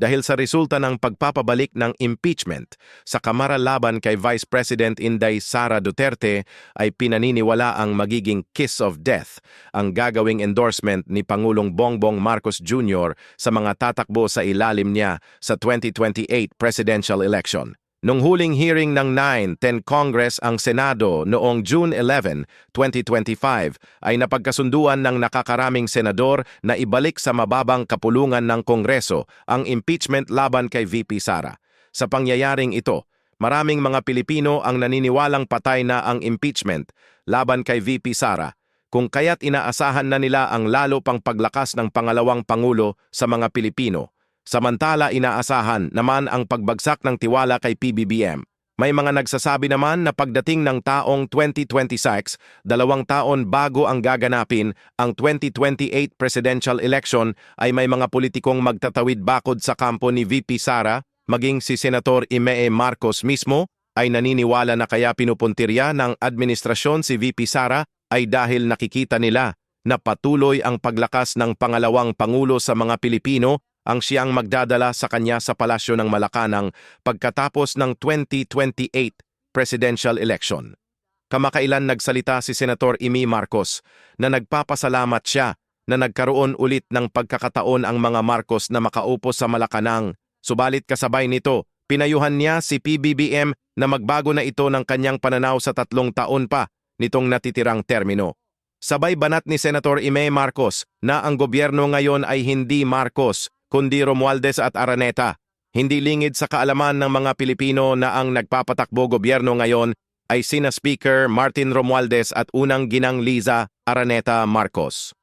dahil sa resulta ng pagpapabalik ng impeachment sa Kamara laban kay Vice President Inday Sara Duterte ay pinaniniwala ang magiging kiss of death ang gagawing endorsement ni Pangulong Bongbong Marcos Jr. sa mga tatakbo sa ilalim niya sa 2028 presidential election. Nung huling hearing ng 9-10 Congress ang Senado noong June 11, 2025 ay napagkasunduan ng nakakaraming senador na ibalik sa mababang kapulungan ng Kongreso ang impeachment laban kay VP Sara. Sa pangyayaring ito, maraming mga Pilipino ang naniniwalang patay na ang impeachment laban kay VP Sara kung kaya't inaasahan na nila ang lalo pang paglakas ng pangalawang Pangulo sa mga Pilipino. Samantala inaasahan naman ang pagbagsak ng tiwala kay PBBM. May mga nagsasabi naman na pagdating ng taong 2026, dalawang taon bago ang gaganapin ang 2028 presidential election ay may mga politikong magtatawid bakod sa kampo ni VP Sara, maging si Senator Imee Marcos mismo, ay naniniwala na kaya pinupuntirya ng administrasyon si VP Sara ay dahil nakikita nila na patuloy ang paglakas ng pangalawang Pangulo sa mga Pilipino ang siyang magdadala sa kanya sa palasyo ng Malacanang pagkatapos ng 2028 presidential election. Kamakailan nagsalita si Senator Imi Marcos na nagpapasalamat siya na nagkaroon ulit ng pagkakataon ang mga Marcos na makaupo sa Malacanang. Subalit kasabay nito, pinayuhan niya si PBBM na magbago na ito ng kanyang pananaw sa tatlong taon pa nitong natitirang termino. Sabay banat ni Senator Ime Marcos na ang gobyerno ngayon ay hindi Marcos, kundi Romualdez at Araneta. Hindi lingid sa kaalaman ng mga Pilipino na ang nagpapatakbo gobyerno ngayon ay sina Speaker Martin Romualdez at unang ginang Liza Araneta Marcos.